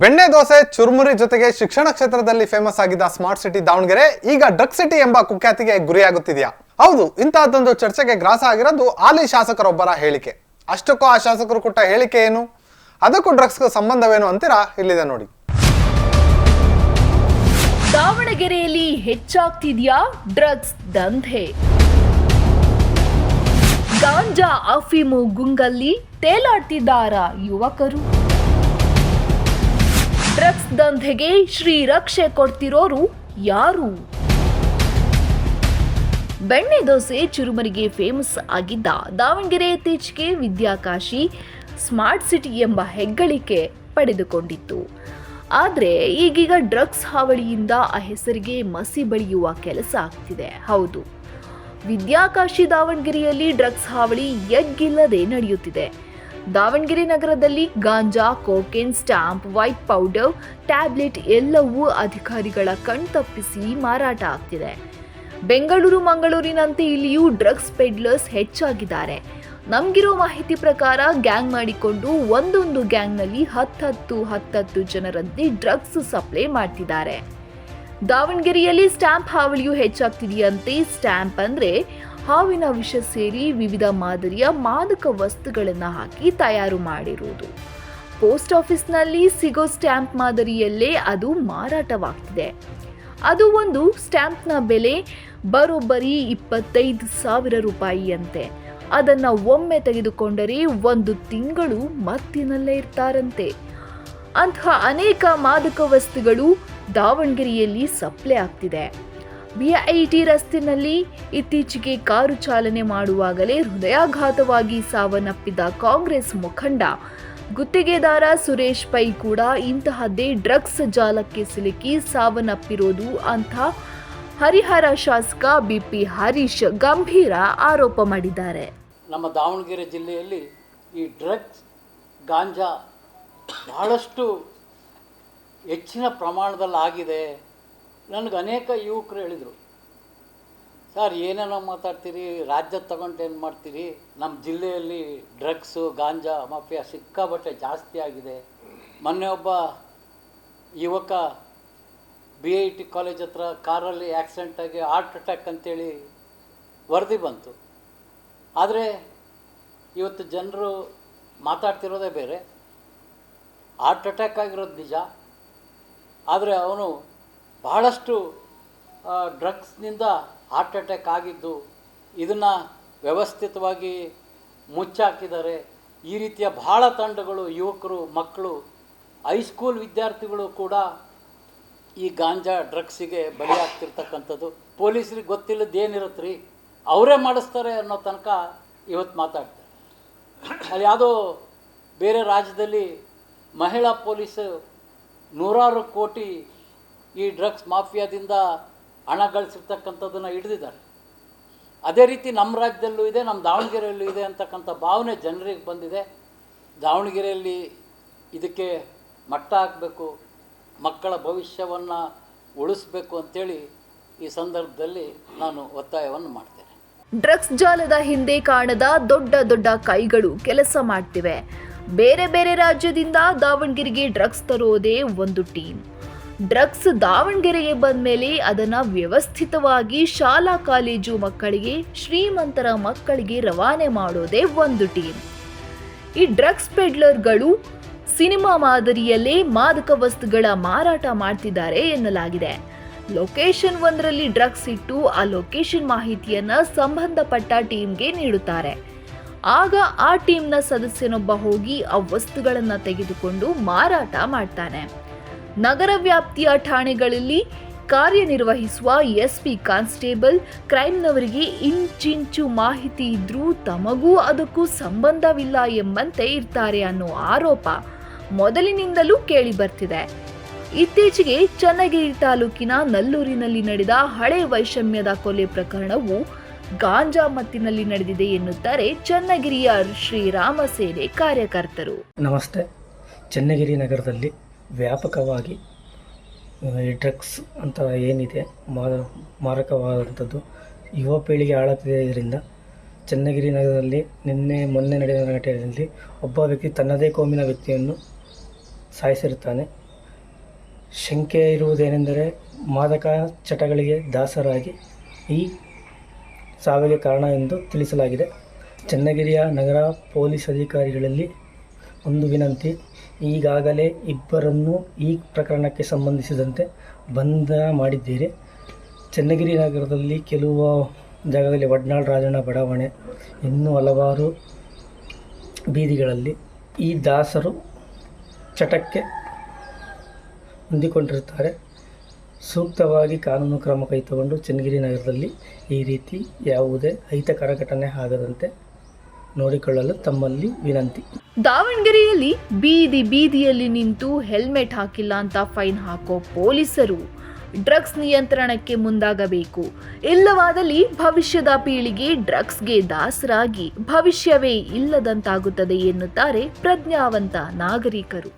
ಬೆಣ್ಣೆ ದೋಸೆ, ಚುರುಮುರಿ ಜೊತೆಗೆ ಶಿಕ್ಷಣ ಕ್ಷೇತ್ರದಲ್ಲಿ ಫೇಮಸ್ ಆಗಿದ್ದ ಸ್ಮಾರ್ಟ್ ಸಿಟಿ ದಾವಣಗೆರೆ, ಈಗ ಡ್ರಗ್ ಸಿಟಿ ಎಂಬ ಕುಖ್ಯಾತಿಗೆ ಗುರಿಯಾಗುತ್ತಿದೆಯಾ? ಹೌದು, ಇಂತಹದ್ದೊಂದು ಚರ್ಚೆಗೆ ಗ್ರಾಸ ಆಗಿರೋದು ಹಾಲಿ ಶಾಸಕರೊಬ್ಬರ ಹೇಳಿಕೆ. ಅಷ್ಟಕ್ಕೂ ಆ ಶಾಸಕರು ಕೊಟ್ಟ ಹೇಳಿಕೆ ಏನು? ಅದಕ್ಕೂ ಡ್ರಗ್ಸ್ಗೂ ಸಂಬಂಧವೇನು ಅಂತೀರಾ? ಇಲ್ಲಿದೆ ನೋಡಿ. ದಾವಣಗೆರೆಯಲ್ಲಿ ಹೆಚ್ಚಾಗ್ತಿದ್ಯಾ ಡ್ರಗ್ಸ್ ದಂಧೆ? ಗಾಂಜಾ, ಅಫೀಮು ಗುಂಗಲ್ಲಿ ತೇಲಾಡ್ತಿದ್ದಾರ ಯುವಕರು? ದಂಧೆಗೆ ಶ್ರೀರಕ್ಷೆ ಕೊಡ್ತಿರೋರು ಯಾರು? ಬೆಣ್ಣೆ ದೋಸೆ ಚುರುಮರಿಗೆ ಫೇಮಸ್ ಆಗಿದ್ದ ದಾವಣಗೆರೆ ಇತ್ತೀಚೆಗೆ ವಿದ್ಯಾಕಾಶಿ ಸ್ಮಾರ್ಟ್ ಸಿಟಿ ಎಂಬ ಹೆಗ್ಗಳಿಕೆ ಪಡೆದುಕೊಂಡಿತ್ತು. ಆದರೆ ಈಗೀಗ ಡ್ರಗ್ಸ್ ಹಾವಳಿಯಿಂದ ಆ ಹೆಸರಿಗೆ ಮಸಿ ಬಳಿಯುವ ಕೆಲಸ ಆಗ್ತಿದೆ. ಹೌದು, ವಿದ್ಯಾಕಾಶಿ ದಾವಣಗೆರೆಯಲ್ಲಿ ಡ್ರಗ್ಸ್ ಹಾವಳಿ ಎಗ್ಗಿಲ್ಲದೆ ನಡೆಯುತ್ತಿದೆ. ದಾವಣಗೆರೆ ನಗರದಲ್ಲಿ ganja, cocaine, stamp, white powder, tablet ಎಲ್ಲವೂ ಅಧಿಕಾರಿಗಳ ಕಣ್ತಪ್ಪಿಸಿ ಮಾರಾಟ ಆಗ್ತಿದೆ. ಬೆಂಗಳೂರು, ಮಂಗಳೂರಿನಂತೆ ಇಲ್ಲಿಯೂ ಡ್ರಗ್ಸ್ ಪೆಡ್ಲರ್ಸ್ ಹೆಚ್ಚಾಗಿದ್ದಾರೆ. ನಮಗಿರೋ ಮಾಹಿತಿ ಪ್ರಕಾರ ಗ್ಯಾಂಗ್ ಮಾಡಿಕೊಂಡು ಒಂದೊಂದು ಗ್ಯಾಂಗ್ನಲ್ಲಿ ಹತ್ತತ್ತು ಹತ್ತತ್ತು ಜನರಂತೆ ಡ್ರಗ್ಸ್ ಸಪ್ಲೈ ಮಾಡ್ತಿದ್ದಾರೆ. ದಾವಣಗೆರೆಯಲ್ಲಿ ಸ್ಟ್ಯಾಂಪ್ ಹಾವಳಿಯು ಹೆಚ್ಚಾಗ್ತಿದೆಯಂತೆ. ಸ್ಟ್ಯಾಂಪ್ ಅಂದ್ರೆ ಹಾವಿನ ವಿಷ ಸೇರಿ ವಿವಿಧ ಮಾದರಿಯ ಮಾದಕ ವಸ್ತುಗಳನ್ನು ಹಾಕಿ ತಯಾರು ಮಾಡಿರುವುದು ಪೋಸ್ಟ್ ಆಫೀಸ್ನಲ್ಲಿ ಸಿಗೋ ಸ್ಟ್ಯಾಂಪ್ ಮಾದರಿಯಲ್ಲೇ ಅದು ಮಾರಾಟವಾಗ್ತಿದೆ. ಅದು ಒಂದು ಸ್ಟ್ಯಾಂಪ್ನ ಬೆಲೆ ಬರೋಬ್ಬರಿ ಇಪ್ಪತ್ತೈದು ಸಾವಿರ ರೂಪಾಯಿಯಂತೆ. ಅದನ್ನು ಒಮ್ಮೆ ತೆಗೆದುಕೊಂಡರೆ ಒಂದು ತಿಂಗಳು ಮತ್ತಿನಲ್ಲೇ ಇರ್ತಾರಂತೆ. ಅಂತಹ ಅನೇಕ ಮಾದಕ ವಸ್ತುಗಳು ದಾವಣಗೆರೆಯಲ್ಲಿ ಸಪ್ಲೈ ಆಗ್ತಿದೆ. ಬಿಐಟಿ ರಸ್ತೆನಲ್ಲಿ ಇತ್ತೀಚೆಗೆ ಕಾರು ಚಾಲನೆ ಮಾಡುವಾಗಲೇ ಹೃದಯಾಘಾತವಾಗಿ ಸಾವನ್ನಪ್ಪಿದ ಕಾಂಗ್ರೆಸ್ ಮುಖಂಡ. ಗುತ್ತಿಗೆದಾರ ಸುರೇಶ್ ಪೈ ಕೂಡ ಇಂತಹದ್ದೇ ಡ್ರಗ್ಸ್ ಜಾಲಕ್ಕೆ ಸಿಲುಕಿ ಸಾವನ್ನಪ್ಪಿರೋದು ಅಂತ ಹರಿಹರ ಶಾಸಕ ಬಿಪಿ ಹರೀಶ್ ಗಂಭೀರ ಆರೋಪ ಮಾಡಿದ್ದಾರೆ. ನಮ್ಮ ದಾವಣಗೆರೆ ಜಿಲ್ಲೆಯಲ್ಲಿ ಈ ಡ್ರಗ್ಸ್ ಗಾಂಜಾ ಬಹಳಷ್ಟು ಹೆಚ್ಚಿನ ಪ್ರಮಾಣದಲ್ಲಿ ಆಗಿದೆ ನನಗೆ ಅನೇಕ ಯುವಕರು ಹೇಳಿದರು, ಸರ್, ಏನೇನೋ ಮಾತಾಡ್ತೀರಿ, ರಾಜ್ಯ ತಗೊಂಡು ಏನು ಮಾಡ್ತೀರಿ? ನಮ್ಮ ಜಿಲ್ಲೆಯಲ್ಲಿ ಡ್ರಗ್ಸು, ಗಾಂಜಾ, ಮಾಫಿಯಾ ಸಿಕ್ಕಾಬಟ್ಟೆ ಜಾಸ್ತಿ ಆಗಿದೆ. ಮೊನ್ನೆ ಒಬ್ಬ ಯುವಕ ಬಿ ಐ ಟಿ ಕಾಲೇಜ್ ಹತ್ರ ಕಾರಲ್ಲಿ ಆಕ್ಸಿಡೆಂಟ್ ಆಗಿ ಹಾರ್ಟ್ ಅಟ್ಯಾಕ್ ಅಂತೇಳಿ ವರದಿ ಬಂತು. ಆದರೆ ಇವತ್ತು ಜನರು ಮಾತಾಡ್ತಿರೋದೇ ಬೇರೆ. ಹಾರ್ಟ್ ಅಟ್ಯಾಕ್ ಆಗಿರೋದು ನಿಜ. ಆದರೆ ಅವನು ಬಹಳಷ್ಟು ಡ್ರಗ್ಸ್ನಿಂದ ಹಾರ್ಟ್ ಅಟ್ಯಾಕ್ ಆಗಿದ್ದು, ಇದನ್ನು ವ್ಯವಸ್ಥಿತವಾಗಿ ಮುಚ್ಚಾಕಿದ್ದಾರೆ ಈ ರೀತಿಯ ಭಾಳ ತಂಡಗಳು, ಯುವಕರು, ಮಕ್ಕಳು ಹೈಸ್ಕೂಲ್ ವಿದ್ಯಾರ್ಥಿಗಳು ಕೂಡ ಈ ಗಾಂಜಾ ಡ್ರಗ್ಸಿಗೆ ಬಲಿಯಾಗ್ತಿರ್ತಕ್ಕಂಥದ್ದು. ಪೊಲೀಸರಿಗೆ ಗೊತ್ತಿಲ್ಲದ ಏನಿರುತ್ತೆ ರೀ ಅವರೇ ಮಾಡಿಸ್ತಾರೆ ಅನ್ನೋ ತನಕ ಇವತ್ತು ಮಾತಾಡ್ತಾರೆ. ಅಲ್ಲಿ ಯಾವುದೋ ಬೇರೆ ರಾಜ್ಯದಲ್ಲಿ ಮಹಿಳಾ ಪೊಲೀಸ್ ನೂರಾರು ಕೋಟಿ ಈ ಡ್ರಗ್ಸ್ ಮಾಫಿಯಾದಿಂದ ಹಣ ಗಳಿಸಿರ್ತಕ್ಕಂಥದ್ದನ್ನು ಹಿಡಿದಿದ್ದಾರೆ. ಅದೇ ರೀತಿ ನಮ್ಮ ರಾಜ್ಯದಲ್ಲೂ ಇದೆ, ನಮ್ಮ ದಾವಣಗೆರೆಯಲ್ಲೂ ಇದೆ ಅಂತಕ್ಕಂಥ ಭಾವನೆ ಜನರಿಗೆ ಬಂದಿದೆ. ದಾವಣಗೆರೆಯಲ್ಲಿ ಇದಕ್ಕೆ ಮಟ್ಟ ಹಾಕಬೇಕು, ಮಕ್ಕಳ ಭವಿಷ್ಯವನ್ನು ಉಳಿಸ್ಬೇಕು ಅಂತೇಳಿ ಈ ಸಂದರ್ಭದಲ್ಲಿ ನಾನು ಒತ್ತಾಯವನ್ನು ಮಾಡ್ತೇನೆ. ಡ್ರಗ್ಸ್ ಜಾಲದ ಹಿಂದೆ ಕಾಣದ ದೊಡ್ಡ ದೊಡ್ಡ ಕೈಗಳು ಕೆಲಸ ಮಾಡ್ತಿವೆ. ಬೇರೆ ಬೇರೆ ರಾಜ್ಯದಿಂದ ದಾವಣಗೆರೆಗೆ ಡ್ರಗ್ಸ್ ತರೋದೇ ಒಂದು ಟೀಮ್. ಡ್ರಗ್ಸ್ ದಾವಣಗೆರೆಗೆ ಬಂದ್ಮೇಲೆ ಅದನ್ನ ವ್ಯವಸ್ಥಿತವಾಗಿ ಶಾಲಾ ಕಾಲೇಜು ಮಕ್ಕಳಿಗೆ, ಶ್ರೀಮಂತರ ಮಕ್ಕಳಿಗೆ ರವಾನೆ ಮಾಡೋದೇ ಒಂದು ಟೀಮ್. ಈ ಡ್ರಗ್ಸ್ ಪೆಡ್ಲರ್ಗಳು ಸಿನಿಮಾ ಮಾದರಿಯಲ್ಲೇ ಮಾದಕ ವಸ್ತುಗಳ ಮಾರಾಟ ಮಾಡ್ತಿದ್ದಾರೆ ಎನ್ನಲಾಗಿದೆ. ಲೊಕೇಶನ್ ಒಂದರಲ್ಲಿ ಡ್ರಗ್ಸ್ ಇಟ್ಟು ಆ ಲೊಕೇಶನ್ ಮಾಹಿತಿಯನ್ನ ಸಂಬಂಧಪಟ್ಟ ಟೀಮ್ಗೆ ನೀಡುತ್ತಾರೆ. ಆಗ ಆ ಟೀಮ್ನ ಸದಸ್ಯನೊಬ್ಬ ಹೋಗಿ ಆ ವಸ್ತುಗಳನ್ನು ತೆಗೆದುಕೊಂಡು ಮಾರಾಟ ಮಾಡ್ತಾನೆ. ನಗರ ವ್ಯಾಪ್ತಿಯ ಠಾಣೆಗಳಲ್ಲಿ ಕಾರ್ಯನಿರ್ವಹಿಸುವ ಎಸ್ಪಿ ಕಾನ್ಸ್ಟೇಬಲ್ ಕ್ರೈಮ್ನವರಿಗೆ ಇಂಚಿಂಚು ಮಾಹಿತಿ ಇದ್ರೂ ತಮಗೂ ಅದಕ್ಕೂ ಸಂಬಂಧವಿಲ್ಲ ಎಂಬಂತೆ ಇರ್ತಾರೆ ಅನ್ನೋ ಆರೋಪ ಮೊದಲಿನಿಂದಲೂ ಕೇಳಿ ಬರ್ತಿದೆ ಇತ್ತೀಚೆಗೆ ಚನ್ನಗಿರಿ ತಾಲೂಕಿನ ನಲ್ಲೂರಿನಲ್ಲಿ ನಡೆದ ಹಳೆ ವೈಷಮ್ಯದ ಕೊಲೆ ಪ್ರಕರಣವು ಗಾಂಜಾ ಮತ್ತಿನಲ್ಲಿ ನಡೆದಿದೆ ಎನ್ನುತ್ತಾರೆ ಚನ್ನಗಿರಿಯ ಶ್ರೀರಾಮ ಸೇನೆ ಕಾರ್ಯಕರ್ತರು. ನಮಸ್ತೆ. ಚನ್ನಗಿರಿ ನಗರದಲ್ಲಿ ವ್ಯಾಪಕವಾಗಿ ಡ್ರಗ್ಸ್ ಅಂತ ಏನಿದೆ, ಮಾರ, ಮಾರಕವಾದಂಥದ್ದು ಯುವ ಪೀಳಿಗೆ ಹಾಳಾಗ್ತಿದ್ದರಿಂದ ಚನ್ನಗಿರಿ ನಗರದಲ್ಲಿ ನಿನ್ನೆ ಮೊನ್ನೆ ನಡೆದ ಘಟನೆಯಲ್ಲಿ ಒಬ್ಬ ವ್ಯಕ್ತಿ ತನ್ನದೇ ಕೋಮಿನ ವ್ಯಕ್ತಿಯನ್ನು ಸಾಯಿಸಿರುತ್ತಾನೆ. ಶಂಕೆ ಇರುವುದೇನೆಂದರೆ ಮಾದಕ ಚಟಗಳಿಗೆ ದಾಸರಾಗಿ ಈ ಸಾವಿಗೆ ಕಾರಣ ಎಂದು ತಿಳಿಸಲಾಗಿದೆ. ಚನ್ನಗಿರಿಯ ನಗರ ಪೊಲೀಸ್ ಅಧಿಕಾರಿಗಳಲ್ಲಿ ಒಂದು ವಿನಂತಿ ಈಗಾಗಲೇ ಇಬ್ಬರನ್ನು ಈ ಪ್ರಕರಣಕ್ಕೆ ಸಂಬಂಧಿಸಿದಂತೆ ಬಂಧನ ಮಾಡಿದ್ದೀರಿ. ಚನ್ನಗಿರಿ ನಗರದಲ್ಲಿ ಕೆಲವು ಜಾಗದಲ್ಲಿ ವಡ್ನಾಳ್ ರಾಜಣ್ಣ ಬಡಾವಣೆ ಇನ್ನೂ ಹಲವಾರು ಬೀದಿಗಳಲ್ಲಿ ಈ ದಾಸರು ಚಟಕ್ಕೆ ಹೊಂದಿಕೊಂಡಿರುತ್ತಾರೆ. ಸೂಕ್ತವಾಗಿ ಕಾನೂನು ಕ್ರಮ ಕೈಗೊಂಡು ಚನ್ನಗಿರಿ ನಗರದಲ್ಲಿ ಈ ರೀತಿ ಯಾವುದೇ ಅಹಿತಕರ ಘಟನೆ ಆಗದಂತೆ ನೋಡಿಕೊಳ್ಳಲು ತಮ್ಮಲ್ಲಿ ವಿನಂತಿ. ದಾವಣಗೆರೆಯಲ್ಲಿ ಬೀದಿ ಬೀದಿಯಲ್ಲಿ ನಿಂತು ಹೆಲ್ಮೆಟ್ ಹಾಕಿಲ್ಲ ಅಂತ ಫೈನ್ ಹಾಕೋ ಪೊಲೀಸರು. ಡ್ರಗ್ಸ್ ನಿಯಂತ್ರಣಕ್ಕೆ ಮುಂದಾಗಬೇಕು. ಇಲ್ಲವಾದಲ್ಲಿ ಭವಿಷ್ಯದ ಪೀಳಿಗೆ ಡ್ರಗ್ಸ್ಗೆ ದಾಸರಾಗಿ ಭವಿಷ್ಯವೇ ಇಲ್ಲದಂತಾಗುತ್ತದೆ ಎನ್ನುತ್ತಾರೆ ಪ್ರಜ್ಞಾವಂತ ನಾಗರಿಕರು.